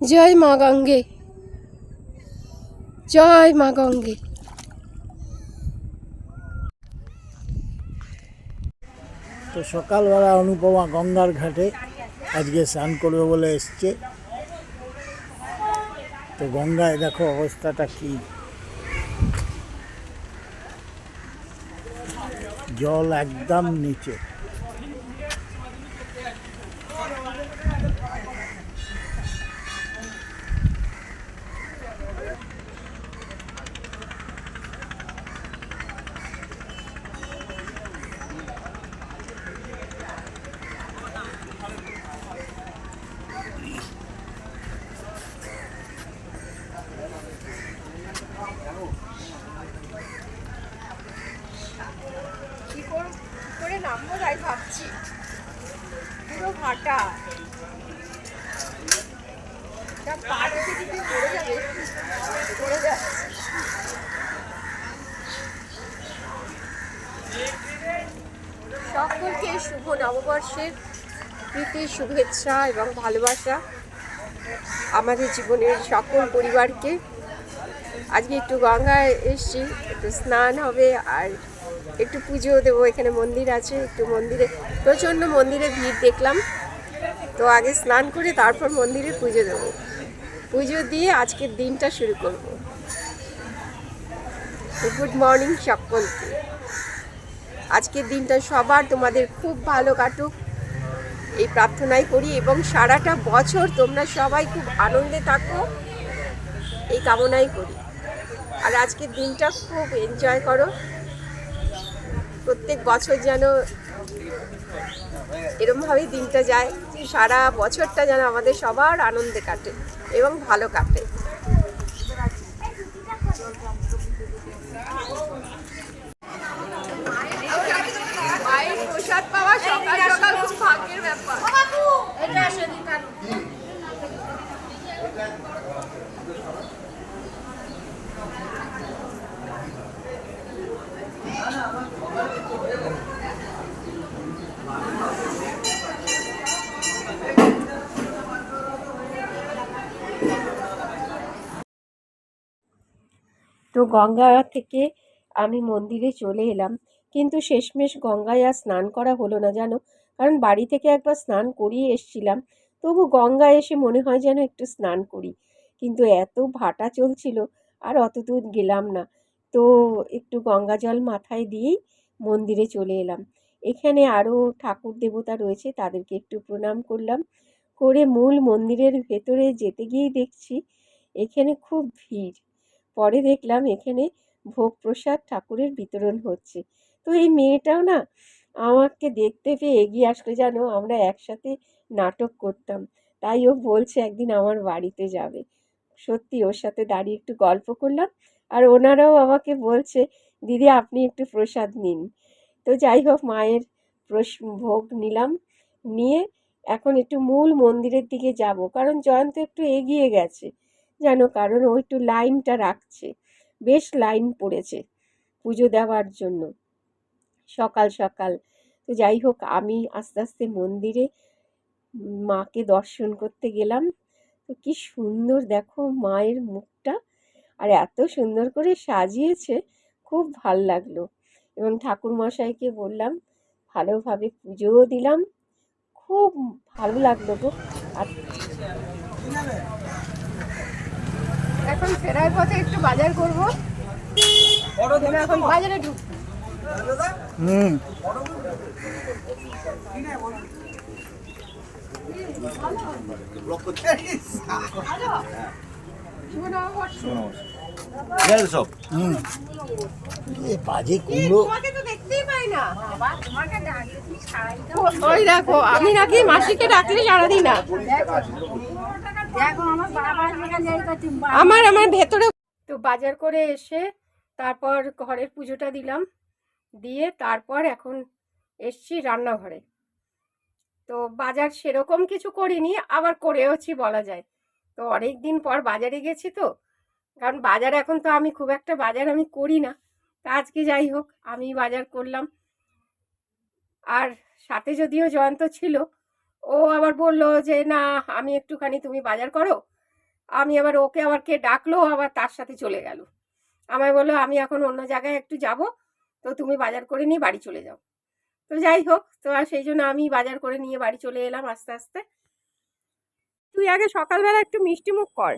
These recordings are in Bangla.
জয় মা গঙ্গে। জয় মা গঙ্গে। তো সকালবেলা অনুপমা গঙ্গার ঘাটে আজকে স্নান করবে বলে এসছে। তো গঙ্গায় দেখো অবস্থাটা কি। জল একদম নিচে। নামবো তাই ভাবছি। পুরো সকলকে শুভ নববর্ষের প্রীতি, শুভেচ্ছা এবং ভালোবাসা। আমাদের জীবনের সকল পরিবারকে। আজকে একটু গঙ্গায় এসছি, একটু স্নান হবে আর একটু পুজো দেবো, এখানে মন্দির আছে, একটু মন্দিরে, প্রচণ্ড মন্দিরে ভিড় দেখলাম। তো আগে স্নান করে তারপর মন্দিরে পুজো দেবো। পুজো দিয়ে আজকের দিনটা শুরু করব। গুড মর্নিং সকলকে। আজকের দিনটা সবার তোমাদের খুব ভালো কাটুক। এই প্রার্থনাই করি এবং সারাটা বছর তোমরা সবাই খুব আনন্দে থাকো, এই কামনাই করি। আর আজকের দিনটা খুব এনজয় করো। প্রত্যেক বছর যেন এরমভাবেই দিনটা যায়, সারা বছরটা যেন আমাদের সবার আনন্দে কাটে এবং ভালো কাটে মায়ের প্রসাদ পাওয়া সকাল সকাল খুব ভাগ্যের ব্যাপার তো গঙ্গা থেকে আমি মন্দিরে চলে এলাম। কিন্তু শেষমেশ গঙ্গায় আর স্নান করা হলো না জানো? কারণ বাড়ি থেকে একবার স্নান করিয়ে এসছিলাম। তবু গঙ্গায় এসে মনে হয় যেন একটু স্নান করি। কিন্তু এত ভাটা চলছিল আর অত দূর গেলাম না। তো একটু গঙ্গা জল মাথায় দিয়েই মন্দিরে চলে এলাম। এখানে আরও ঠাকুর দেবতা রয়েছে, তাদেরকে একটু প্রণাম করলাম। করে মূল মন্দিরের ভেতরে যেতে গিয়েই দেখছি এখানে খুব ভিড়। পরে দেখলাম এখানে ভোগ প্রসাদ ঠাকুরের বিতরণ হচ্ছে। তো এই মেয়েটাও না আমাকে দেখতে পেয়ে এগিয়ে আসলে জানো আমরা একসাথে নাটক করতাম। তাই ও বলছে একদিন আমার বাড়িতে যাবে। সত্যি ওর সাথে দাঁড়িয়ে একটু গল্প করলাম আর ওনারাও আমাকে বলছে, দিদি, আপনি একটু প্রসাদ নিন। তো যাই হোক, মায়ের প্রস, ভোগ নিলাম। নিয়ে এখন একটু মূল মন্দিরের দিকে যাব। কারণ জয়ন্ত একটু এগিয়ে গেছে। জানো কারণ ও একটু লাইনটা রাখছে। বেশ লাইন পড়েছে পুজো দেওয়ার জন্য। সকাল সকাল। তো যাই হোক, আমি আস্তে আস্তে মন্দিরে মাকে দর্শন করতে গেলাম। তো কি সুন্দর দেখো মায়ের মুখটা। আর এত সুন্দর করে সাজিয়েছে, খুব ভালো লাগল। এবং ঠাকুর মশাইকে বললাম, ভালোভাবে পুজোও দিলাম। খুব ভালো লাগল গো। আর এখন ফেরার পথে একটু বাজার করব। এখন বাজারে ঢুক হুম। বাজে কুমড়ো। তোমাকে তো দেখতেই পাই না। ও- ওই দেখো আমি নাকি মাসিকে ডাকলে সারাদিন না। আমার আমার ভেতরে তো বাজার করে এসে তারপর ঘরের পুজোটা দিলাম। দিয়ে তারপর এখন এসছি রান্নাঘরে। তো বাজার সেরকম কিছু করিনি আবার করেওছি বলা যায়। তো অনেক দিন পর বাজারে গেছি তো কারণ বাজার এখন তো আমি খুব একটা বাজার আমি করি না। তা আজকে যাই হোক আমি বাজার করলাম। আর সাথে যদিও জয়ন্ত ছিল ও আবার বলল যে, না, আমি একটুখানি তুমি বাজার করো। আমি আবার ওকে আবার কে ডাকলো আবার তার সাথে চলে গেল। আমায় বলল, আমি এখন অন্য জায়গায় একটু যাব, তো তুমি বাজার করে নিয়ে বাড়ি চলে যাও। তো যাই হোক, তো আর সেই জন্য আমি বাজার করে নিয়ে বাড়ি চলে এলাম আস্তে আস্তে। তুই আগে সকালবেলা একটু মিষ্টি মুখ কর।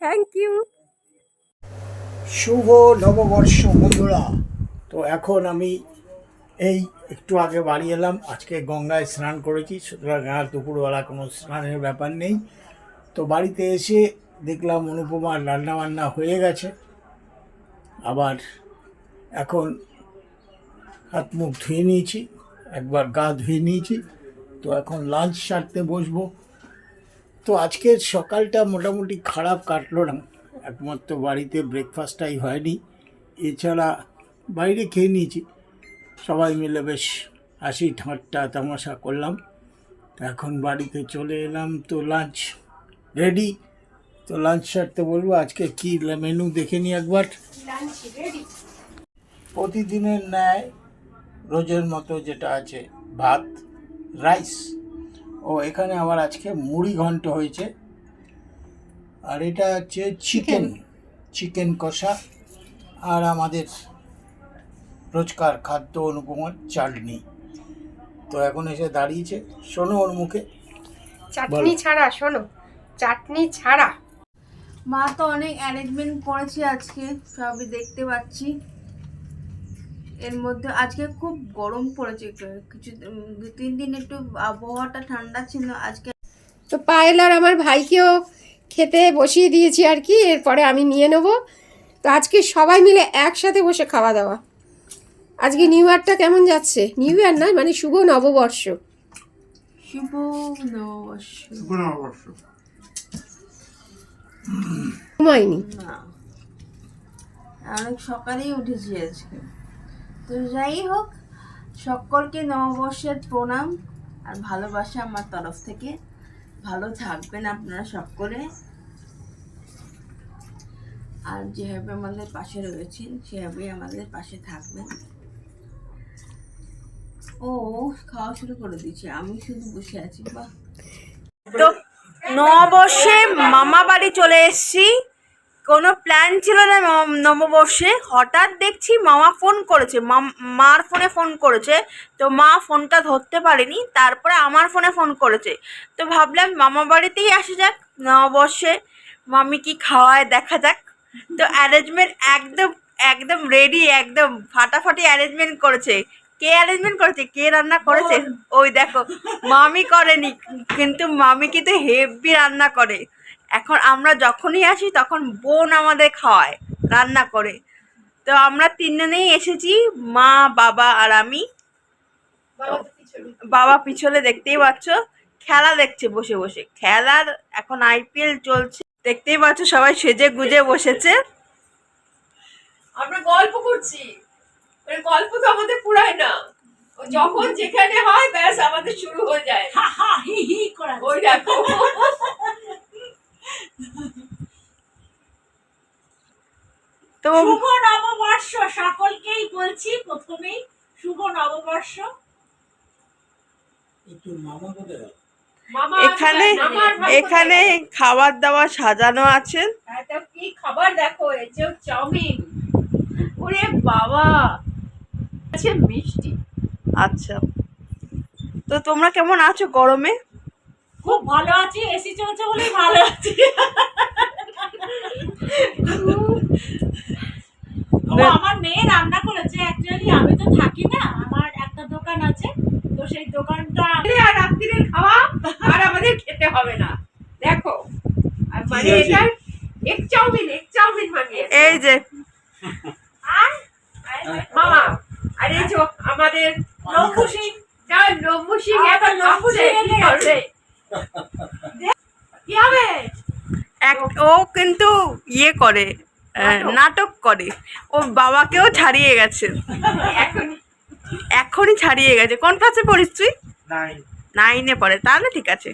থ্যাংক ইউ শুভ নববর্ষ বন্ধুরা। তো এখন আমি এই একটু আগে বাড়ি এলাম, আজকে গঙ্গায় স্নান করেছি, সুতরাং আর দুপুরবেলা কোনো স্নানের ব্যাপার নেই। তো বাড়িতে এসে দেখলাম অনুপমার রান্নাবান্না হয়ে গেছে, আবার এখন হাত মুখ ধুয়ে নিয়েছি, একবার গা ধুয়ে নিয়েছি, তো এখন লাঞ্চ সারতে বসবো। তো আজকের সকালটা মোটামুটি খারাপ কাটলো না, একমাত্র বাড়িতে ব্রেকফাস্টটাই হয়নি, এছাড়া বাইরে খেয়ে নিয়েছি। সবাই মিলে বেশ হাসি ঠাট্টা তামাশা করলাম। এখন বাড়িতে চলে এলাম তো লাঞ্চ রেডি তো লাঞ্চ সারতে বলব আজকে কী মেনু দেখে নিই একবার? প্রতিদিনের ন্যায় রোজের মতো যেটা আছে ভাত রাইস ও এখানে আবার আজকে মুড়ি ঘন্ট হয়েছে। আর এটা হচ্ছে চিকেন চিকেন কষা। আর আমাদের রোজকার খাদ্য অনুপমার চাটনি। তো এখন এসে দাঁড়িয়েছে। শোনো ওর মুখে। চাটনি ছাড়া শোনো। চাটনি ছাড়া। মা তো অনেক অ্যারেঞ্জমেন্ট করেছে আজকে সবই দেখতে পাচ্ছি। এর মধ্যে আজকে খুব গরম পড়েছে কিছু দু তিন দিন একটু আবহাওয়াটা ঠান্ডা ছিল আজকে তো পায়েল আর আমার ভাইকেও খেতে বসিয়ে দিয়েছি আর কি এরপরে আমি নিয়ে নেব। তো আজকে সবাই মিলে একসাথে বসে খাওয়া দাওয়া। আজকে নিউ ইয়ারটা কেমন যাচ্ছে? নিউ ইয়ার নয় মানে শুভ নববর্ষ। শুভ নববর্ষ। ঘুমাইনি না। অনেক সকালেই উঠেছি আজকে। তো যাই হোক সকলকে নববর্ষের প্রণাম আর ভালোবাসা আমার তরফ থেকে। ভালো থাকবেন আপনারা সকলে। আর যেভাবে আমাদের পাশে রয়েছেন সেভাবেই আমাদের পাশে থাকবেন। ও খাওয়া শুরু করে দিয়েছে, আমি শুধু বসে আছি, বাহ। তো নববর্ষে মামা বাড়ি চলে এসেছি। কোনো প্ল্যান ছিল না নববর্ষে। হঠাৎ দেখছি মামা ফোন করেছে মার ফোনে ফোন করেছে। তো মা ফোনটা ধরতে পারেনি, তারপরে আমার ফোনে ফোন করেছে। তো ভাবলাম মামা বাড়িতেই আসা যাক নববর্ষে, মামি কি খাওয়ায় দেখা যাক। তো অ্যারেঞ্জমেন্ট একদম একদম রেডি একদম ফাটাফাটি অ্যারেঞ্জমেন্ট করেছে। কে অ্যারেঞ্জমেন্ট করেছে? কে রান্না করেছে? ওই দেখো মামি করেনি কিন্তু মামি কিন্তু হেভি রান্না করে। এখন আমরা যখনই আসি তখন বোন আমাদের খাওয়ায় রান্না করে। তো আমরা তিনজনেই এসেছি মা বাবা আর আমি। বাবা পিছনে। দেখতেই পাচ্ছ খেলা দেখছে বসে বসে। খেলার এখন আইপিএল চলছে দেখতেই পাচ্ছ সবাই সেজে গুজে বসেছে। আমরা গল্প করছি। মানে গল্প তো আমাদের পুরায় না। যখন যেখানে হয় ব্যাস আমাদের শুরু হয়ে যায়। ওই দেখো। তো শুভ নববর্ষ সকলকেই বলছি প্রথমেই শুভ নববর্ষ। এখানে এখানে খাবার দাবার সাজানো আছে। এত কি খাবার দেখো? এই যে চাউমিন। ওরে বাবা! আছে মিষ্টি। আচ্ছা। তো তোমরা কেমন আছো গরমে? খুব ভালো আছি এসি চলছে বলেই ভালো আছি। আমার মেয়ে রান্না করেছে অ্যাকচুয়ালি আমি তো থাকি না আমার একটা দোকান আছে তো সেই দোকানটা আর রাত্রিরের খাওয়া আর আমাদের খেতে হবে না। দেখো আর মানে এটা এক চাউমিন এক চাউমিন বানিয়েছে। এই যে। আর মামা আর এই যে আমাদের যা। কি হবে? এক ও কিন্তু ইয়ে করে নাটক। করে। ও বাবাকেও ছাড়িয়ে গেছে। এখন? এখনই ছাড়িয়ে গেছে। কোন ক্লাসে পড়িস তুই? নাইনে পড়ে। তাহলে ঠিক আছে।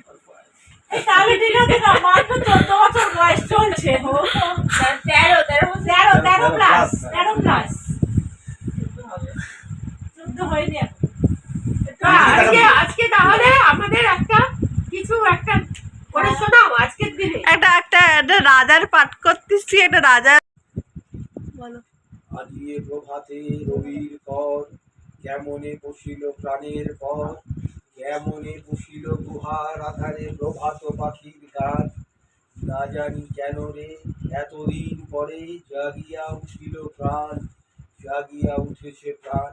তাহলে ঠিক আছে না মাত্র চোদ্দ বছর বয়স চলছে। তেরো তেরো তেরো তেরো প্লাস তেরো প্লাস হয়নি আজকে আজকে তাহলে আমাদের একটা কিছু একটা করে শোনাও আজকের দিন। রাজার পাঠ করতেছি এটা রাজা বলো। আজিয়ে প্রভাতে রবির পর কেমনে বসিল প্রাণের পর কেমনে বসিল গুহার আধারে প্রভাত পাখির গান? না জানি কেন রে এতদিন পরে জাগিয়া উঠিল প্রাণ জাগিয়া উঠেছে প্রাণ।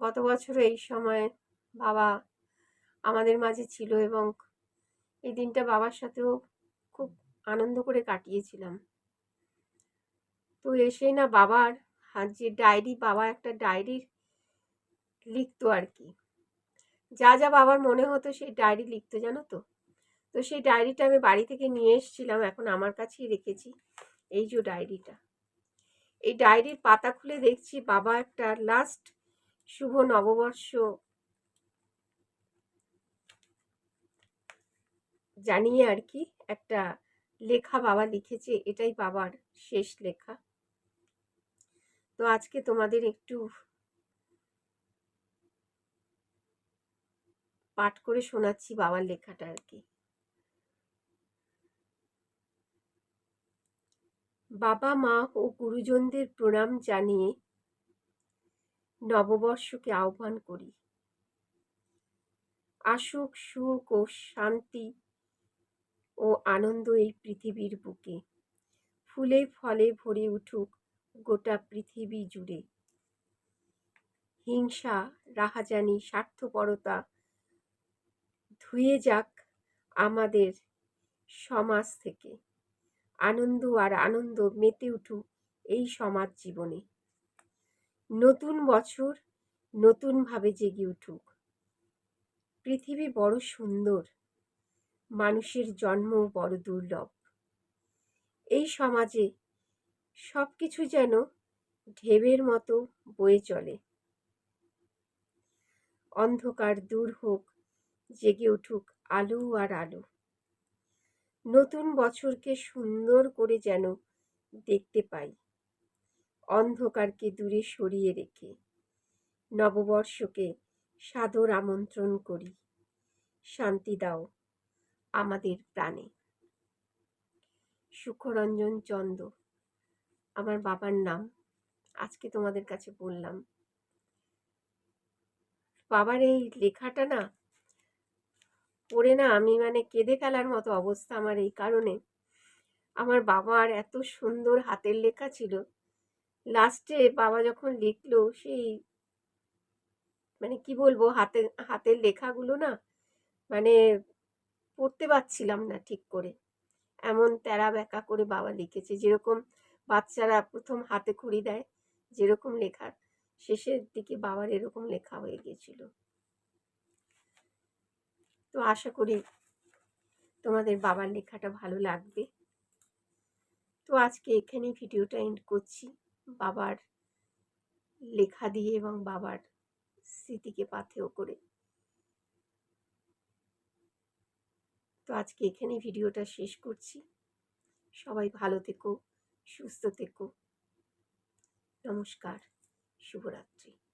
গত বছর এই সময় বাবা আমাদের মাঝে ছিল এবং এই দিনটা বাবার সাথেও খুব আনন্দ করে কাটিয়েছিলাম। তো এসে না বাবার হাত যে ডায়েরি, বাবা একটা ডায়েরি লিখতো আর কি। যা যা বাবার মনে হতো সেই ডায়েরি লিখতো, জানো তো? তো সেই ডায়েরিটা আমি বাড়ি থেকে নিয়ে এসেছিলাম, এখন আমার কাছেই রেখেছি এই যে ডায়েরিটা। এই ডায়েরির পাতা খুলে দেখছি বাবা একটা লাস্ট শুভ নববর্ষ। জানিয়ে আর কি, একটা লেখা বাবা লিখেছে, এটাই বাবার শেষ লেখা। তো আজকে তোমাদের একটু পাঠ করে শোনাচ্ছি বাবার লেখাটা আর কি। বাবা, মা ও গুরুজনদের প্রণাম জানিয়ে নববর্ষকে আহ্বান করি। আসুক সুখ ও শান্তি ও আনন্দ এই পৃথিবীর বুকে। ফুলে ফলে ভরে উঠুক গোটা পৃথিবী জুড়ে। হিংসা, রাহাজানি, স্বার্থপরতা ধুয়ে যাক আমাদের সমাজ থেকে। আনন্দ আর আনন্দ মেতে উঠুক এই সমাজ জীবনে। নতুন বছর নতুনভাবে জেগে উঠুক। পৃথিবী বড় সুন্দর, মানুষের জন্ম বড় দুর্লভ। এই সমাজে সব কিছু যেন ঢেবের মতো বয়ে চলে। অন্ধকার দূর হোক, জেগে উঠুক আলো আর আলো। নতুন বছরকে সুন্দর করে যেন দেখতে পাই। অন্ধকারকে দূরে সরিয়ে রেখে নববর্ষকে সাদর আমন্ত্রণ করি। শান্তি দাও আমাদের প্রাণে। সুখরঞ্জন চন্দ, আমার বাবার নাম আজকে তোমাদের কাছে বললাম। বাবার এই লেখাটা না, পড়ে না আমি মানে কেঁদে ফেলার মতো অবস্থা আমার এই কারণে। আমার বাবার এত সুন্দর হাতের লেখা ছিল লাস্টে বাবা যখন লিখলো সেই মানে কি বলব হাতে, হাতের লেখাগুলো না মানে পড়তে পারছিলাম না ঠিক করে। এমন তেরা বেঁকা করে বাবা লিখেছে। যেরকম বাচ্চারা প্রথম হাতে খড়ি দেয়, যেরকম লেখা শেষের দিকে বাবার এরকম লেখা হয়ে গিয়েছিল। তো আশা করি তোমাদের বাবার লেখাটা ভালো লাগবে। তো আজকে এখানেই ভিডিওটা এন্ড করছি। বাবার লেখা দিয়ে এবং বাবার স্মৃতিকে পাথেয় করে। তো আজকে এখানে ভিডিওটা শেষ করছি। সবাই ভালো থেকো, সুস্থ থেকো। নমস্কার, শুভরাত্রি।